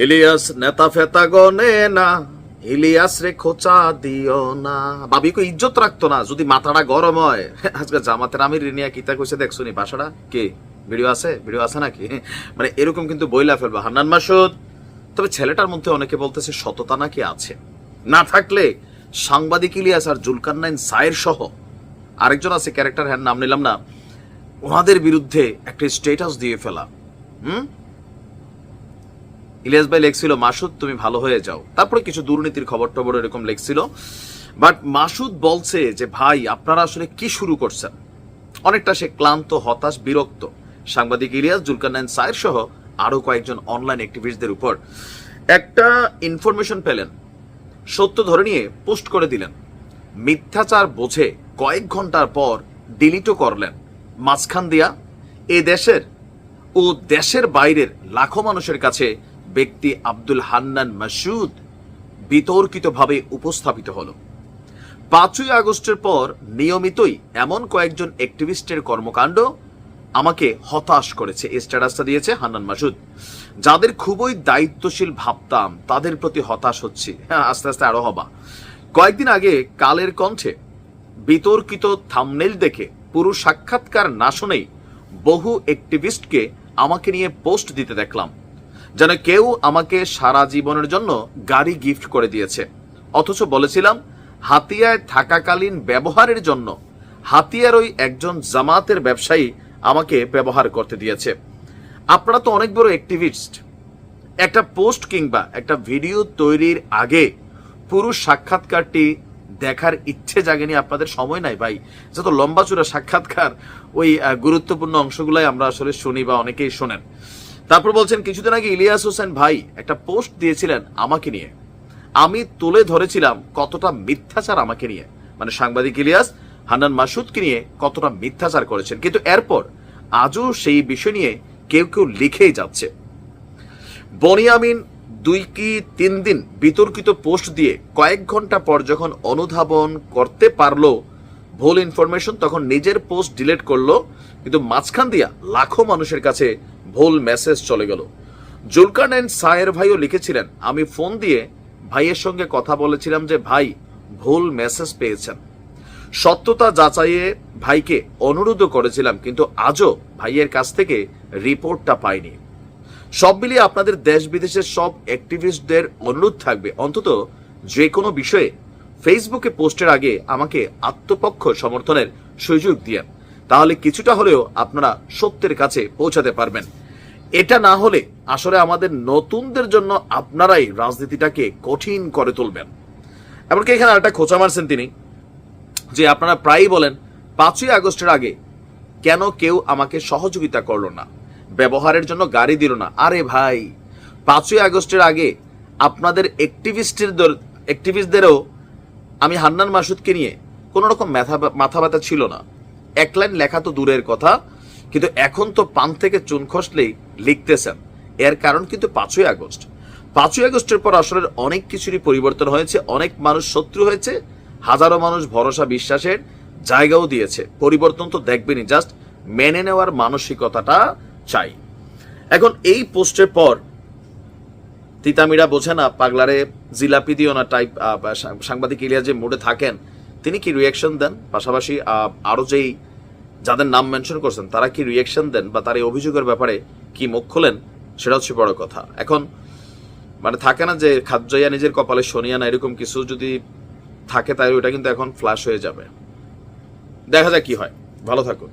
ইলিয়াস নেতা ফেতা গনে না ইলিয়াস রে খোঁচা দিও না। বাবি কো ইজ্জত রাখতো না, যদি মাথাটা গরম হয়। আজকে জামাতের আমি রিনিয়া কিতা কইছে দেখছ নি? বাসাটা? কে? ভিডিও আছে? ভিডিও আছে নাকি? মানে এরকম কিন্তু বইলা ফেলবা। হান্নান মাসুদ, তবে ছেলেটার মধ্যে অনেকে বলতেছে সততা নাকি আছে। না থাকলে সাংবাদিক ইলিয়াস আর জুলকান্নাইন সায়ের সহ আরেকজন আছে, ক্যারেক্টার হ্যাঁ নাম নিলাম না, ওনাদের বিরুদ্ধে একটা স্টেটাস দিয়ে ফেলা। হুম? ইলিয়াস ভাই লেখছিল, মাসুদ, তুমি ভালো হয়ে যাও। তারপরে কিছু দুর্নীতির খবর টবর এরকম লেখছিল। বাট মাসুদ বলছে যে, ভাই, আপনারা আসলে কি শুরু করছেন? অনেকটা সে ক্লান্ত, হতাশ, বিরক্ত। সাংবাদিক ইলিয়াস জুলকান্নাইন সায়ের সহ আরও কয়েকজন অনলাইন অ্যাক্টিভিস্টদের উপর একটা ইনফরমেশন পেলেন। সত্য ধরে নিয়ে পোস্ট করে দিলেন। মিথ্যাচার বোঝে কয়েক ঘণ্টার পর ডিলিটও করলেন। মাঝখান দিয়া এ দেশের ও দেশের বাইরের লাখো মানুষের কাছে ব্যক্তি আব্দুল হান্নান মাসুদ বিতর্কিতভাবে উপস্থাপিত হল। পাঁচই আগস্টের পর নিয়মিতই এমন কয়েকজন অ্যাক্টিভিস্টের কর্মকাণ্ড আমাকে হতাশ করেছে স্ট্যাটাসটা দিয়েছে হান্নান মাসুদ। যাদের খুবই দায়িত্বশীল ভাবতাম, তাদের প্রতি হতাশ হচ্ছি। হ্যাঁ আস্তে আস্তে আরও হবা। কয়েকদিন আগে কালের কণ্ঠে বিতর্কিত থামনেল দেখে পুরো সাক্ষাৎকার না শুনেই বহু অ্যাক্টিভিস্টকে আমাকে নিয়ে পোস্ট দিতে দেখলাম। যেন কেউ আমাকে সারা জীবনের জন্য গাড়ি গিফট করে দিয়েছে। অথচ বলেছিলাম, হাতিয়ায় থাকাকালীন ব্যবহারের জন্য হাতিয়ার ওই একজন জামাতের ব্যবসায়ী আমাকে ব্যবহার করতে দিয়েছে। আপনারা তো অনেক বড় অ্যাক্টিভিস্ট একটা পোস্ট কিংবা একটা ভিডিও তৈরির আগে পুরো সাক্ষাৎকারটি দেখার ইচ্ছে জাগেনি আপনাদের সময় নাই ভাই। যত লম্বা চূড়া সাক্ষাৎকার ওই গুরুত্বপূর্ণ অংশগুলাই আমরা আসলে শুনি বা অনেকেই শোনেন। তারপর বলছেন, কিছুদিন আগে ইলিয়াস হোসেন ভাই একটা পোস্ট দিয়েছিলেন আমাকে নিয়ে। আমি তুলে ধরেছিলাম কতটা মিথ্যাচার আমাকে নিয়ে। মানে সাংবাদিক ইলিয়াস হান্নান মাসুদকে নিয়ে কতটা মিথ্যাচার করেছেন। কিন্তু এরপর আজও সেই বিষয় নিয়ে কেউ কেউ লিখেই যাচ্ছে। বনিয়ামিন দুই কি তিন দিন বিতর্কিত পোস্ট দিয়ে কয়েক ঘণ্টা পর যখন অনুধাবন করতে পারল, ভুল ইনফরমেশন তখন নিজের পোস্ট ডিলিট করল। কিন্তু মাঝখান দিয়া লাখো মানুষের কাছে ভুল মেসেজ চলে গেল। জুলকারনাইন সায়ের ভাইও লিখেছিলেন, আমি ফোন দিয়ে ভাইয়ের সঙ্গে কথা বলেছিলাম যে ভাই ভুল মেসেজ পেয়েছেন। সত্যতা যাচাইয়ে ভাইকে অনুরোধও করেছিলাম, কিন্তু আজও ভাইয়ের কাছ থেকে রিপোর্টটা পাইনি। সব মিলিয়ে আপনাদের দেশ বিদেশের সব অ্যাক্টিভিস্টদের অনুরোধ থাকবে। অন্তত যে কোনো বিষয়ে ফেসবুকে পোস্টের আগে আমাকে আত্মপক্ষ সমর্থনের সুযোগ দিয়ে তাহলে কিছুটা হলেও আপনারা সত্যের কাছে পৌঁছাতে পারবেন। এটা না হলে আসলে আমাদের নতুনদের জন্য আপনারাই রাজনীতিটাকে কঠিন করে তুলবেন। এমনকি এখানে আরেকটা খোঁচা মারছেন তিনি, যে আপনারা প্রায়ই বলেন, পাঁচই আগস্টের আগে কেন কেউ আমাকে সহযোগিতা করল না, ব্যবহারের জন্য গাড়ি দিল না। আরে ভাই, পাঁচই আগস্টের আগে আপনাদের অ্যাক্টিভিস্টের অ্যাক্টিভিস্টদেরও আমি হান্নান মাসুদকে নিয়ে কোনো রকম মাথা মাথা ব্যথা ছিল না। এক লাইন লেখা তো দূরের কথা কিন্তু এখন তো পান থেকে চুন খসলেই লিখতেছেন। এর কারণ কিন্তু পাঁচই আগস্ট। পাঁচই আগস্টের পর আসলে অনেক কিছুরই পরিবর্তন হয়েছে অনেক মানুষ শত্রু হয়েছে হাজারো মানুষ ভরসা বিশ্বাসের জায়গাও দিয়েছে। পরিবর্তন তো দেখবেনই জাস্ট মেনে নেওয়ার মানসিকতাটা চাই। এখন এই পোস্টের পর তিতামিরা বোঝে না পাগলারে জিলাপি দিও না টাইপ সাংবাদিক ইলিয়া যে মুডে থাকেন তিনি কি রিয়াকশন দেন? পাশাপাশি আহ, আরও যেই যাদের নাম মেনশন করছেন, তারা কি রিয়েকশন দেন বা তার এই অভিযোগের ব্যাপারে কি মুখ খোলেন, সেটা হচ্ছে বড় কথা। এখন মানে থাকে না যে খাদ্যইয়া নিজের কপালে শনিয়া না, এরকম কিছু যদি থাকে তাহলে ওটা কিন্তু এখন ফ্ল্যাশ হয়ে যাবে। দেখা যাক কি হয়। ভালো থাকুন।